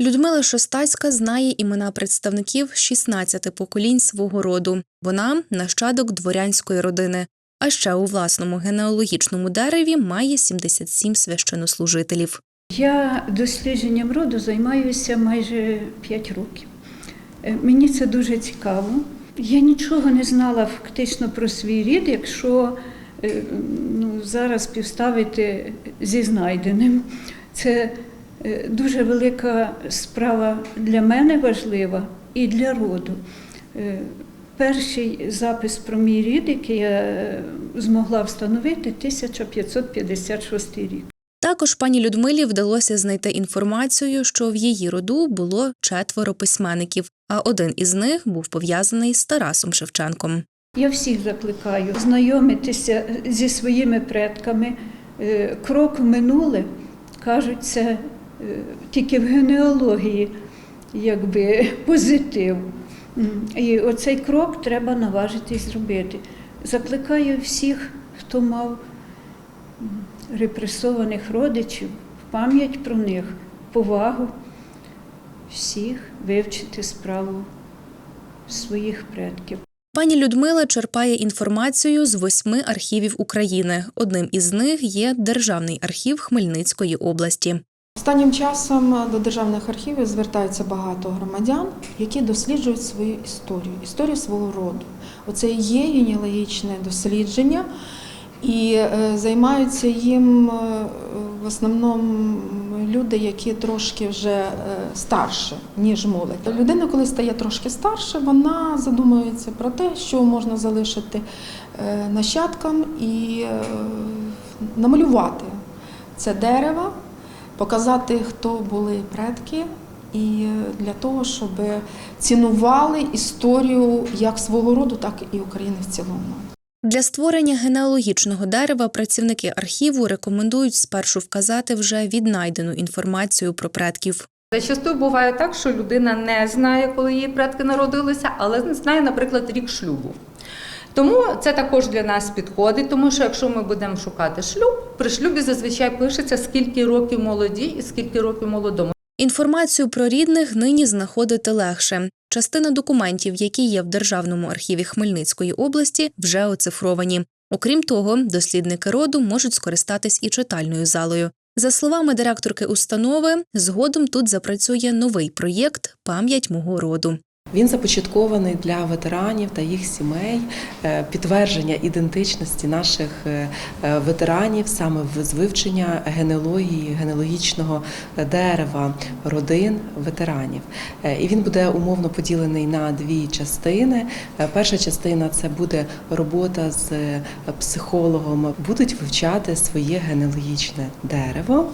Людмила Шостацька знає імена представників 16 поколінь свого роду. Вона нащадок дворянської родини. А ще у власному генеалогічному дереві має 77 священнослужителів. Я дослідженням роду займаюся майже 5 років. Е, Мені це дуже цікаво. Я нічого не знала фактично про свій рід, якщо е, ну, зараз співставити зі знайденим. Це дуже велика справа для мене важлива і для роду. Е, Перший запис про мій рід, який я е, змогла встановити, 1556 рік. Також пані Людмилі вдалося знайти інформацію, що в її роду було четверо письменників, а один із них був пов'язаний з Тарасом Шевченком. Я всіх закликаю знайомитися зі своїми предками. Е, Крок минуле, кажуть, це е, тільки в генеалогії, якби позитив. І оцей крок треба наважитись зробити. Закликаю всіх, хто мав репресованих родичів, пам'ять про них, повагу, всіх вивчити справу своїх предків. Пані Людмила черпає інформацію з восьми архівів України. Одним із них є Державний архів Хмельницької області. Останнім часом до державних архівів звертаються багато громадян, які досліджують свою історію, історію свого роду. Оце і є генеалогічне дослідження, і е, займаються їм е, в основному люди, які трошки вже е, старше, ніж молодь. Людина, коли стає трошки старше, вона задумується про те, що можна залишити нащадкам і намалювати це дерево показати, хто були предки, і для того, щоб цінували історію як свого роду, так і України в цілому. Для створення генеалогічного дерева працівники архіву рекомендують спершу вказати вже віднайдену інформацію про предків. Зачасту буває так, що людина не знає, коли її предки народилися, але знає, наприклад, рік шлюбу. Тому це також для нас підходить, тому що якщо ми будемо шукати шлюб, при шлюбі зазвичай пишеться, скільки років молоді і скільки років молодому. Інформацію про рідних нині знаходити легше. Частина документів, які є в Державному архіві Хмельницької області, вже оцифровані. Окрім того, дослідники роду можуть скористатись і читальною залою. За словами директорки установи, згодом тут запрацює новий проєкт Пам'ять мого роду. Він започаткований для ветеранів та їх сімей, е, підтвердження ідентичності наших е, е, ветеранів саме з вивчення генеалогії, генеалогічного дерева родин ветеранів. І він буде умовно поділений на дві частини. Перша частина це буде робота з психологом, будуть вивчати своє генеалогічне дерево.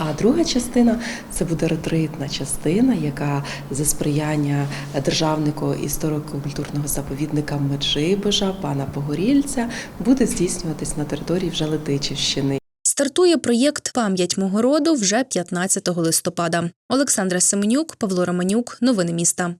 А друга частина це буде ретритна частина, яка за сприяння державнику історико-культурного заповідника Меджибожа, пана Погорільця, буде здійснюватись на території вже Летичівщини. Стартує проєкт Пам'ять мого роду вже 15 листопада. Олександра Семенюк, Павло Романюк. Новини міста.